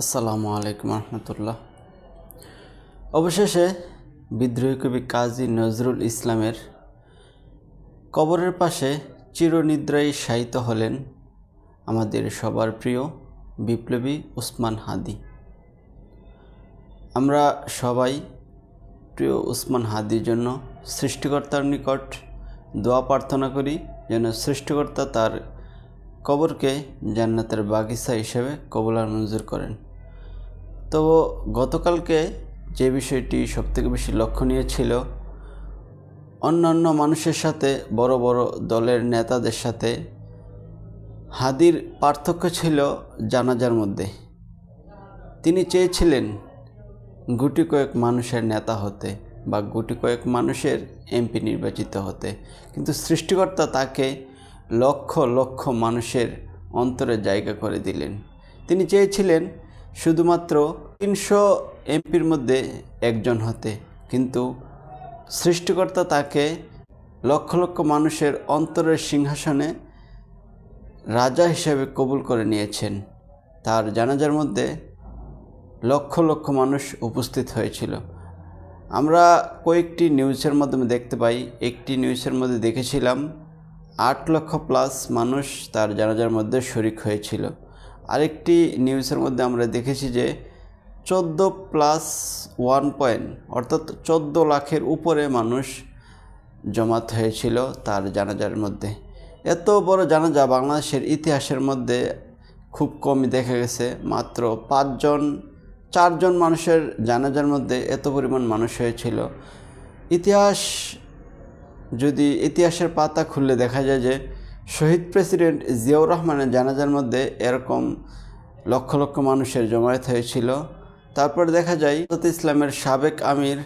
আসসালামু আলাইকুম রহমতুল্লাহ। অবশেষে বিদ্রোহী কবি কাজী নজরুল ইসলামের কবরের পাশে চিরনিদ্রায় শায়িত হলেন আমাদের সবার প্রিয় বিপ্লবী উসমান হাদি। আমরা সবাই প্রিয় উসমান হাদির জন্য সৃষ্টিকর্তার নিকট দোয়া প্রার্থনা করি যেন সৃষ্টিকর্তা তার কবরকে জান্নাতের বাগিচা হিসেবে কবুলার মঞ্জুর করেন। তো গতকালকে যে বিষয়টি সবথেকে বেশি লক্ষণীয় ছিল, অন্যান্য মানুষের সাথে, বড় বড় দলের নেতাদের সাথে হাদির পার্থক্য ছিল জানাজার মধ্যে। তিনি চেয়েছিলেন গুটি কয়েক মানুষের নেতা হতে বা গুটি কয়েক মানুষের এমপি নির্বাচিত হতে। কিন্তু সৃষ্টিকর্তা তাকে লক্ষ লক্ষ মানুষের অন্তরে জায়গা করে দিলেন। তিনি চেয়েছিলেন শুধুমাত্র তিনশো এমপির মধ্যে একজন হতে। কিন্তু সৃষ্টিকর্তা তাকে লক্ষ লক্ষ মানুষের অন্তরের সিংহাসনে রাজা হিসেবে কবুল করে নিয়েছেন। তার জানাজার মধ্যে লক্ষ লক্ষ মানুষ উপস্থিত হয়েছিল। আমরা কয়েকটি নিউজের মাধ্যমে দেখতে পাই। একটি নিউজের মধ্যে দেখেছিলাম, আট লক্ষ প্লাস মানুষ তার জানাজার মধ্যে শরিক হয়েছিল। আরেকটি নিউজের মধ্যে আমরা দেখেছি যে চোদ্দ প্লাস ওয়ান পয়েন্ট, অর্থাৎ চোদ্দ লাখের উপরে মানুষ জমাত হয়েছিল তার জানাজার মধ্যে। এত বড় জানাজা বাংলাদেশের ইতিহাসের মধ্যে খুব কমই দেখা গেছে। মাত্র পাঁচজন, চারজন মানুষের জানাজার মধ্যে এত পরিমাণ মানুষ হয়েছিল। ইতিহাস, যদি ইতিহাসের পাতা খুললে দেখা যায় যে শহীদ প্রেসিডেন্ট জিয়াউর রহমানের জানাজার মধ্যে এরকম লক্ষ লক্ষ মানুষের জমায়েত হয়েছিল। তারপর দেখা যায় ইসলামের সাবেক আমির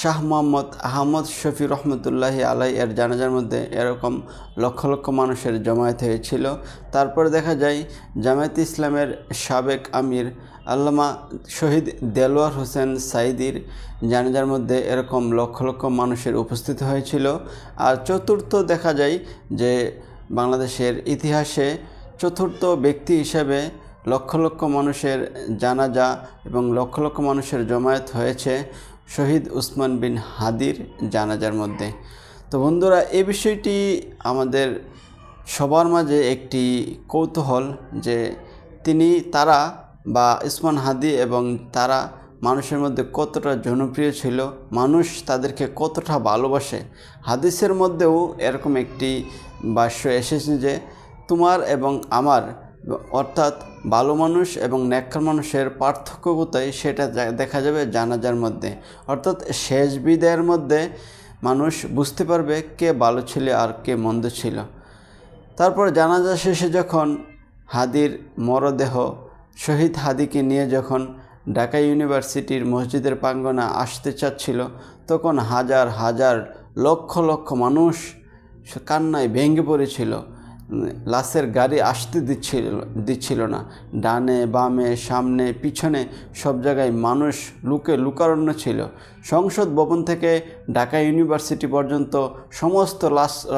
শাহ মোহাম্মদ আহমদ শফি রহমতুল্লাহি আলাই এর জানাজার মধ্যে এরকম লক্ষ লক্ষ মানুষের জমায়েত হয়েছিল। তারপর দেখা যায়, জামায়াত ইসলামের সাবেক আমির আল্লামা শহীদ দেলোয়ার হোসেন সাইদির জানাজার মধ্যে এরকম লক্ষ লক্ষ মানুষের উপস্থিত হয়েছিল। আর চতুর্থ দেখা যায় যে বাংলাদেশের ইতিহাসে চতুর্থ ব্যক্তি হিসেবে লক্ষ লক্ষ মানুষের জানাজা এবং লক্ষ লক্ষ মানুষের জমায়েত হয়েছে শহীদ উসমান বিন হাদির জানাজার মধ্যে। তো বন্ধুরা, এ বিষয়টি আমাদের সবার মাঝে একটি কৌতূহল যে তিনি, তারা বা উসমান হাদি এবং তারা মানুষের মধ্যে কতটা জনপ্রিয় ছিল, মানুষ তাদেরকে কতটা ভালোবাসে। হাদিসের মধ্যেও এরকম একটি বাক্য এসেছে যে তোমার এবং আমার অর্থাৎ ভালো মানুষ এবং নেককার মানুষের পার্থক্য কোথায় সেটা দেখা যাবে জানাজার মধ্যে। অর্থাৎ শেষ বিদায়ের মধ্যে মানুষ বুঝতে পারবে কে ভালো ছিল আর কে মন্দ ছিল। তারপর জানাজা শেষে যখন হাদির মরদেহ শহীদ হাদিকে নিয়ে যখন ঢাকা ইউনিভার্সিটির মসজিদের প্রাঙ্গনে আসতে চাচ্ছিল, তখন হাজার হাজার লক্ষ লক্ষ মানুষ কান্নায় ভেঙে পড়েছিল। লাশের গাড়ি আসতে দিচ্ছিল দিচ্ছিল না। ডানে, বামে, সামনে, পিছনে সব জায়গায় মানুষ লুকে লুকারণ্য ছিল। সংসদ ভবন থেকে ঢাকা ইউনিভার্সিটি পর্যন্ত সমস্ত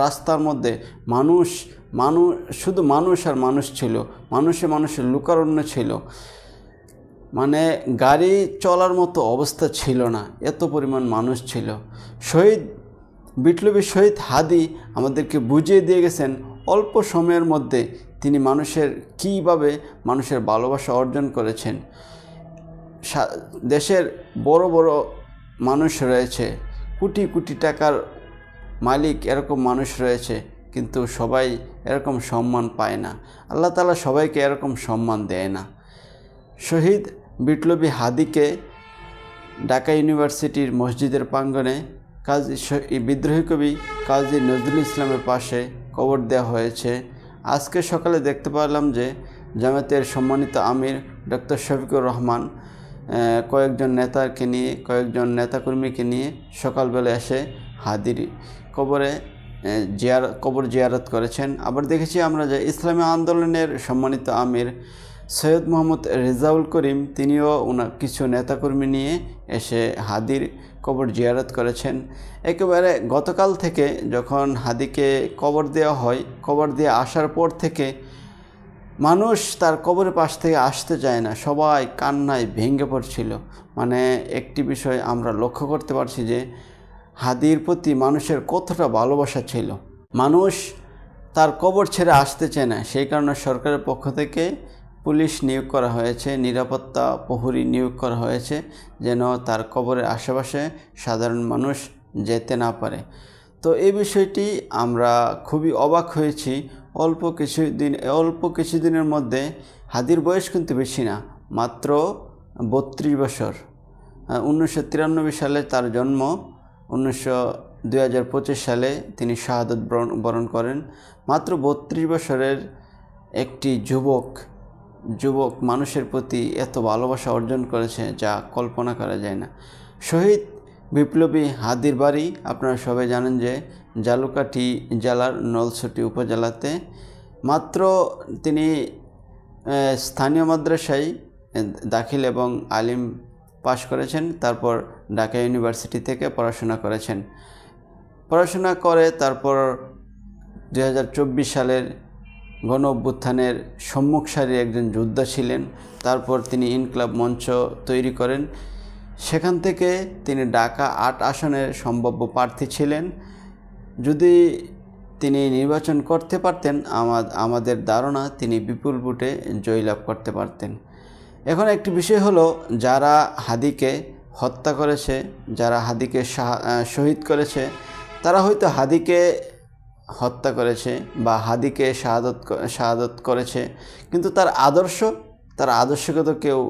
রাস্তার মধ্যে মানুষ মানুষ শুধু মানুষ আর মানুষ ছিল। মানুষে মানুষের লুকারণ্য ছিল। মানে গাড়ি চলার মতো অবস্থা ছিল না। এত পরিমাণ মানুষ ছিল। শহীদ বিপ্লবী শহীদ হাদি আমাদেরকে বুঝিয়ে দিয়ে গেছেন অল্প সময়ের মধ্যে তিনি মানুষের কীভাবে মানুষের ভালোবাসা অর্জন করেছেন। দেশের বড় বড় মানুষ রয়েছে, কোটি কোটি টাকার মালিক এরকম মানুষ রয়েছে, কিন্তু সবাই এরকম সম্মান পায় না। আল্লাহ তালা সবাইকে এরকম সম্মান দেয় না। শহীদ বিপ্লবী হাদিকে ঢাকা ইউনিভার্সিটির মসজিদের প্রাঙ্গনে কাজী বিদ্রোহী কবি কাজী নজরুল ইসলামের পাশে কবর দেওয়া হয়েছে। আজকে সকালে দেখতে পারলাম যে জামাতের সম্মানিত আমির ডক্টর শফিকুর রহমান কয়েকজন নেতাকে নিয়ে, কয়েকজন নেতাকর্মীকে নিয়ে সকালবেলা এসে হাদির কবরে জিয়ার, কবর জিয়ারত করেছেন। আবার দেখেছি আমরা যে ইসলামী আন্দোলনের সম্মানিত আমির সৈয়দ মোহাম্মদ রেজাউল করিম তিনিও ওনার কিছু নেতাকর্মী নিয়ে এসে হাদির কবর জিয়ারত করেছেন। একেবারে গতকাল থেকে যখন হাদিকে কবর দেওয়া হয়, কবর দিয়ে আসার পর থেকে মানুষ তার কবরের পাশ থেকে আসতে চায় না, সবাই কান্নায় ভেঙে পড়ছিল। মানে একটি বিষয় আমরা লক্ষ্য করতে পারছি যে হাদির প্রতি মানুষের কতটা ভালোবাসা ছিল। মানুষ তার কবর ছেড়ে আসতে চায় না, সেই কারণে সরকারের পক্ষ থেকে পুলিশ নিয়োগ করা হয়েছে, নিরাপত্তা প্রহরী নিয়োগ করা হয়েছে, যেন তার কবরের আশেপাশে সাধারণ মানুষ যেতে না পারে। তো এই বিষয়টি আমরা খুবই অবাক হয়েছি। অল্প কিছু দিন অল্প কিছুদিনের মধ্যে হাদির বয়স কিন্তু বেশি না, মাত্র বত্রিশ বছর। উনিশশো তিরানব্বই সালে তার জন্ম, উনিশশো সালে তিনি শাহাদত বরণ করেন। মাত্র বত্রিশ বছরের একটি যুবক যুবক মানুষের প্রতি এত ভালোবাসা অর্জন করেছে যা কল্পনা করা যায় না। শহীদ বিপ্লবী হাদির বাড়ি, আপনারা সবাই জানেন যে জালুকাঠি জেলার নলছটি উপজেলাতে। মাত্র তিনি স্থানীয় মাদ্রাসায় দাখিল এবং আলিম পাশ করেছেন, তারপর ঢাকা ইউনিভার্সিটি থেকে পড়াশোনা করেছেন। পড়াশোনা করে তারপর দু হাজার চব্বিশ সালের গণ অভ্যুত্থানের সম্মুখ সারির একজন যোদ্ধা ছিলেন। তারপর তিনি ইনকলাব মঞ্চ তৈরি করেন। সেখান থেকে তিনি ঢাকা আট আসনের সম্ভাব্য প্রার্থী ছিলেন। যদি তিনি নির্বাচন করতে পারতেন, আমা- আমাদের ধারণা তিনি বিপুল ভোটে জয়লাভ করতে পারতেন। এখন একটি বিষয় হলো, যারা হাদিকে হত্যা করেছে, যারা হাদিকে শাহ- শহীদ করেছে, তারা হয়তো হাদিকে হত্যা করেছে বা হাদিকে শাহাদত শাহাদত করেছে। কিন্তু তার আদর্শ, তার আদর্শকে তো কেউ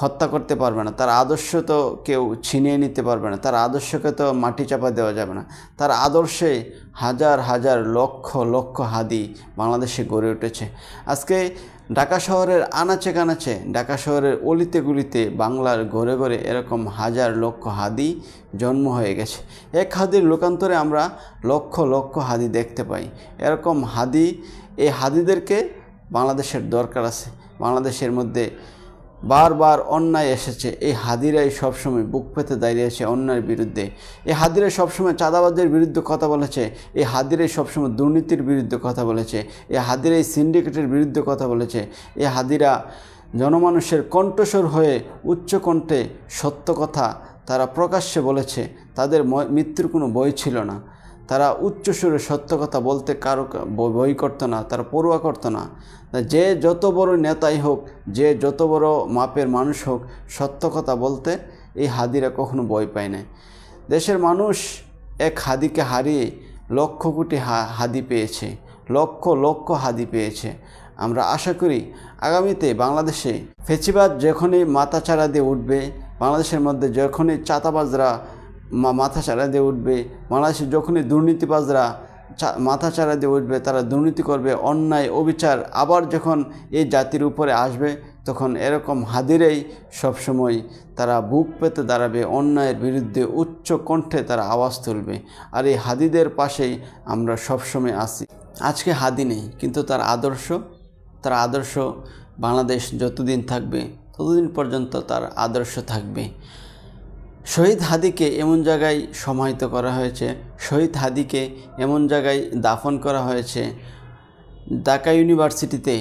হত্যা করতে পারবে না। তার আদর্শ তো কেউ ছিনিয়ে নিতে পারবে না। তার আদর্শকে তো মাটি চাপা দেওয়া যাবে না। তার আদর্শে হাজার হাজার লক্ষ লক্ষ হাদি বাংলাদেশে গড়ে উঠেছে। আজকে ঢাকা শহরের আনাচে কানাচে, ঢাকা শহরের অলিতে গুলিতে বাংলার ঘরে ঘরে এরকম হাজার লক্ষ হাদি জন্ম হয়ে গেছে। এক হাদির লোকান্তরে আমরা লক্ষ লক্ষ হাদি দেখতে পাই। এরকম হাদি, এই হাদিদেরকে বাংলাদেশের দরকার আছে। বাংলাদেশের মধ্যে বারবার অন্যায় এসেছে। এই হাদিরাই সবসময় বুক পেতে দাঁড়িয়েছে অন্যায়ের বিরুদ্ধে। এই হাদিরাই সবসময় চাঁদাবাজের বিরুদ্ধে কথা বলেছে। এই হাদিরাই সবসময় দুর্নীতির বিরুদ্ধে কথা বলেছে। এই হাদিরাই সিন্ডিকেটের বিরুদ্ধে কথা বলেছে। এই হাদিরা জনমানুষের কণ্ঠস্বর হয়ে উচ্চ কণ্ঠে সত্য কথা তারা প্রকাশ্যে বলেছে। তাদের মৃত্যুর কোনো বই ছিল না। তারা উচ্চস্বরে সত্য কথা বলতে কারও বই করতো না, তারা পড়ুয়া করতো না। যে যত বড় নেতাই হোক, যে যত বড় মাপের মানুষ হোক, সত্য কথা বলতে এই হাদিরা কখনো বই পায় না দেশের মানুষ এক হাদিকে হারিয়ে লক্ষ কোটি হাদি পেয়েছে, লক্ষ লক্ষ হাদি পেয়েছে। আমরা আশা করি আগামীতে বাংলাদেশে ফেচিবাদ যখনই মাথা চারা দিয়ে উঠবে, বাংলাদেশের মধ্যে যখনই চাতাবাজরা মাথা চারা দিয়ে উঠবে। বাংলাদেশে যখনই দুর্নীতিবাজরা মাথা চারা দিয়ে উঠবে, তারা দুর্নীতি করবে, অন্যায়, অবিচার, আবার যখন এই জাতির উপরে আসবে, তখন এরকম হাদিরেই সবসময় তারা বুক পেতে দাঁড়াবে, অন্যায়ের বিরুদ্ধে উচ্চ কণ্ঠে তারা আওয়াজ তুলবে। আর এই হাদিদের পাশেই আমরা সবসময় আসি আজকে হাদি নেই, কিন্তু তার আদর্শ তার আদর্শ বাংলাদেশ যতদিন থাকবে, ততদিন পর্যন্ত তার আদর্শ থাকবে। শহীদ হাদিকে এমন জায়গায় সমাহিত করা হয়েছে, শহীদ হাদিকে এমন জায়গায় দাফন করা হয়েছে ঢাকা ইউনিভার্সিটিতে,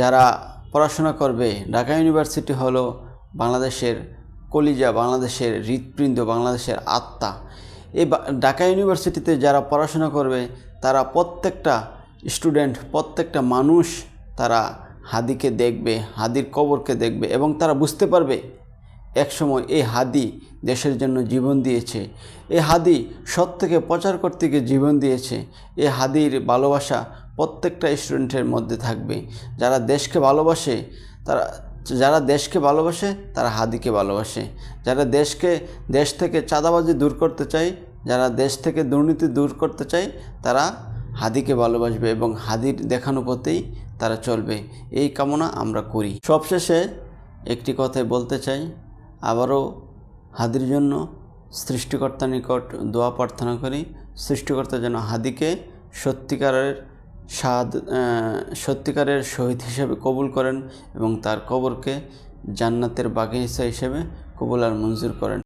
যারা পড়াশোনা করবে। ঢাকা ইউনিভার্সিটি হলো বাংলাদেশের কলিজা, বাংলাদেশের হৃৎপিণ্ড, বাংলাদেশের আত্মা। এই ঢাকা ইউনিভার্সিটিতে যারা পড়াশোনা করবে, তারা প্রত্যেকটা স্টুডেন্ট, প্রত্যেকটা মানুষ তারা হাদিকে দেখবে, হাদির কবরকে দেখবে এবং তারা বুঝতে পারবে একসময় এই হাদি দেশের জন্য জীবন দিয়েছে। এই হাদি সৎ থেকে প্রচার করতে গিয়ে জীবন দিয়েছে। এই হাদির ভালোবাসা প্রত্যেকটা স্টুডেন্টের মধ্যে থাকবে। যারা দেশকে ভালোবাসে, তারা, যারা দেশকে ভালোবাসে, তারা হাদিকে ভালোবাসে। যারা দেশকে, দেশ থেকে চাঁদাবাজি দূর করতে চায়, যারা দেশ থেকে দুর্নীতি দূর করতে চায়, তারা হাদিকে ভালোবাসবে এবং হাদির দেখানো পথেই তারা চলবে। এই কামনা আমরা করি। সবশেষে একটি কথাই বলতে চাই আবারও হাদির জন্য সৃষ্টিকর্তা নিকট দোয়া প্রার্থনা করি, সৃষ্টিকর্তা যেন হাদিকে সত্যিকারের সাদ সত্যিকারের শহীদ হিসেবে কবুল করেন এবং তার কবরকে জান্নাতের বাগিচা হিসেবে কবুল আর মঞ্জুর করেন।